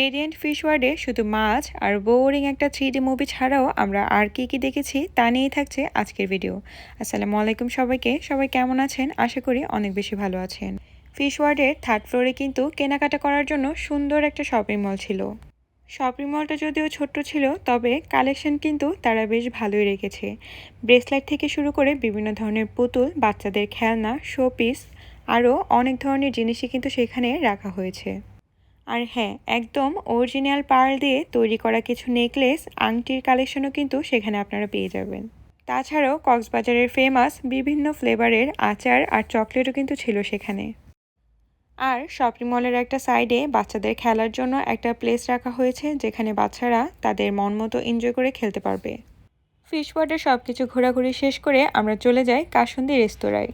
Radiant fish ওয়ার্ডে শুধু মাছ আর বোরিং একটা থ্রি মুভি ছাড়াও আমরা আর কী কী দেখেছি তা নিয়েই থাকছে আজকের ভিডিও আসসালামু আলাইকুম সবাইকে। সবাই কেমন আছেন? আশা করি অনেক বেশি ভালো আছেন। ফিশ ওয়ার্ডের থার্ড ফ্লোরে কিন্তু কেনাকাটা করার জন্য সুন্দর একটা শপিং মল ছিল। শপিং মলটা যদিও ছোট্ট ছিল, তবে কালেকশন কিন্তু তারা বেশ ভালোই রেখেছে। ব্রেসলেট থেকে শুরু করে বিভিন্ন ধরনের পুতুল, বাচ্চাদের খেলনা শোপিস আরও অনেক ধরনের জিনিসই কিন্তু সেখানে রাখা হয়েছে। আর হ্যাঁ একদম অরিজিনাল পার্ল দিয়ে তৈরি করা কিছু নেকলেস আংটির কালেকশনও কিন্তু সেখানে আপনারা পেয়ে যাবেন। তাছাড়াও কক্সবাজারের ফেমাস বিভিন্ন ফ্লেভারের আচার আর চকলেটও কিন্তু ছিল সেখানে। আর শপিং মলের একটা সাইডে বাচ্চাদের খেলার জন্য একটা প্লেস রাখা হয়েছে, যেখানে বাচ্চারা তাদের মন মতো এনজয় করে খেলতে পারবে। ফিশ ওয়াটার সব কিছু ঘোরাঘুরি শেষ করে আমরা চলে যাই কাসুন্দি রেস্তোরাঁয়।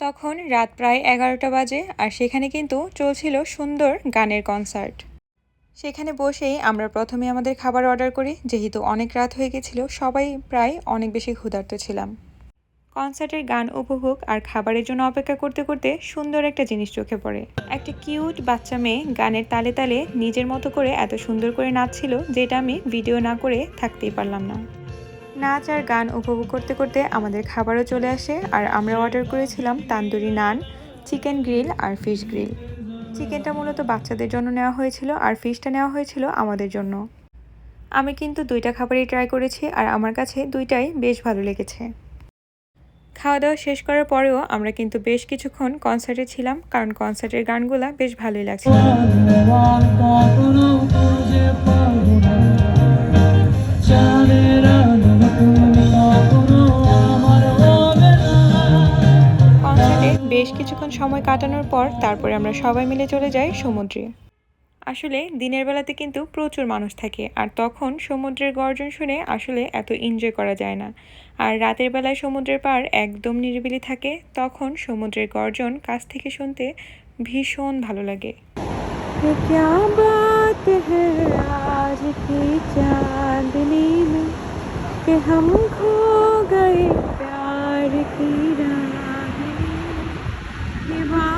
তখন রাত প্রায় এগারোটা বাজে আর সেখানে কিন্তু চলছিল সুন্দর গানের কনসার্ট। সেখানে বসেই আমরা প্রথমে আমাদের খাবার অর্ডার করি, যেহেতু অনেক রাত হয়ে গেছিল, সবাই প্রায় অনেক বেশি ক্ষুধার্ত ছিলাম। কনসার্টের গান উপভোগ আর খাবারের জন্য অপেক্ষা করতে করতে সুন্দর একটা জিনিস চোখে পড়ে। একটা কিউট বাচ্চা মেয়ে গানের তালে তালে নিজের মতো করে এত সুন্দর করে নাচছিল, যেটা আমি ভিডিও না করে থাকতেই পারলাম না। নাচ আর গান উপভোগ করতে করতে আমাদের খাবারও চলে আসে আর আমরা অর্ডার করেছিলাম তান্দুরি নান চিকেন গ্রিল আর ফিশ গ্রিল চিকেনটা মূলত বাচ্চাদের জন্য নেওয়া হয়েছিল আর ফিশটা নেওয়া হয়েছিল আমাদের জন্য আমি কিন্তু দুইটা খাবারই ট্রাই করেছি আর আমার কাছে দুইটাই বেশ ভালো লেগেছে খাওয়া দাওয়া শেষ করার পরেও আমরা কিন্তু বেশ কিছুক্ষণ কনসার্টে ছিলাম কারণ কনসার্টের গানগুলা বেশ ভালোই লাগছিল বেশ কিছুক্ষণ সময় কাটানোর পর তারপরে আমরা সবাই মিলে চলে যাই সমুদ্রে আসলে দিনের বেলাতে কিন্তু প্রচুর মানুষ থাকে আর তখন সমুদ্রের গর্জন শুনে আসলে এত এনজয় করা যায় না আর রাতের বেলায় সমুদ্রের পাড় একদম নিরিবিলি থাকে তখন সমুদ্রের গর্জন কাছ থেকে শুনতে ভীষণ ভালো লাগে क्या बात है आज की चांदनी में कि हम खो गए प्यार की राह में Bye.